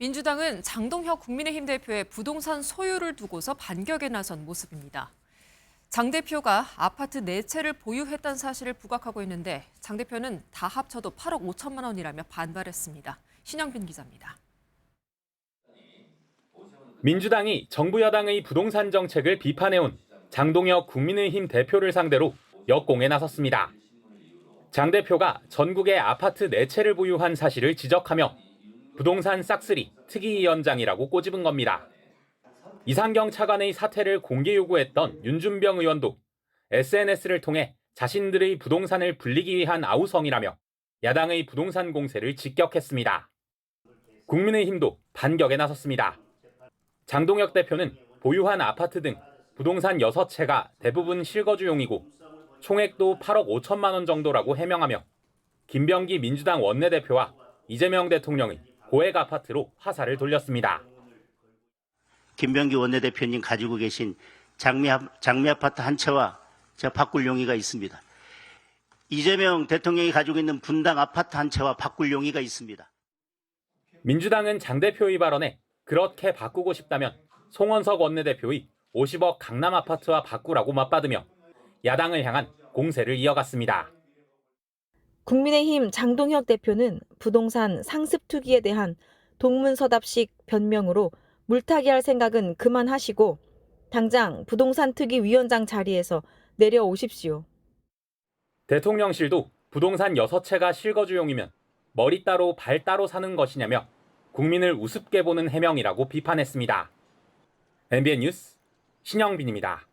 민주당은 장동혁 국민의힘 대표의 부동산 소유를 두고서 반격에 나선 모습입니다. 장 대표가 아파트 네채를 보유했다는 사실을 부각하고 있는데 장 대표는 다 합쳐도 8억 5천만 원이라며 반발했습니다. 신영빈 기자입니다. 민주당이 정부 여당의 부동산 정책을 비판해온 장동혁 국민의힘 대표를 상대로 역공에 나섰습니다. 장 대표가 전국에 아파트 4채를 보유한 사실을 지적하며 부동산 싹쓸이 특위 위원장이라고 꼬집은 겁니다. 이상경 차관의 사퇴를 공개 요구했던 윤준병 의원도 SNS를 통해 자신들의 부동산을 불리기 위한 아우성이라며 야당의 부동산 공세를 직격했습니다. 국민의힘도 반격에 나섰습니다. 장동혁 대표는 보유한 아파트 등 부동산 6채가 대부분 실거주용이고 총액도 8억 5천만 원 정도라고 해명하며 김병기 민주당 원내대표와 이재명 대통령의 고액 아파트로 화살을 돌렸습니다. 김병기 원내대표님 가지고 계신 장미, 아- 장미 아파트 한 채와 제가 바꿀 용의가 있습니다. 이재명 대통령이 가지고 있는 분당 아파트 한 채와 바꿀 용의가 있습니다. 민주당은 장 대표의 발언에 그렇게 바꾸고 싶다면 송원석 원내대표의 50억 강남 아파트와 바꾸라고 맞받으며 야당을 향한 공세를 이어갔습니다. 국민의힘 장동혁 대표는 부동산 상습 투기에 대한 동문서답식 변명으로 물타기할 생각은 그만하시고 당장 부동산 특위 위원장 자리에서 내려오십시오. 대통령실도 부동산 6채가 실거주용이면 머리 따로 발 따로 사는 것이냐며 국민을 우습게 보는 해명이라고 비판했습니다. MBN 뉴스 신영빈입니다.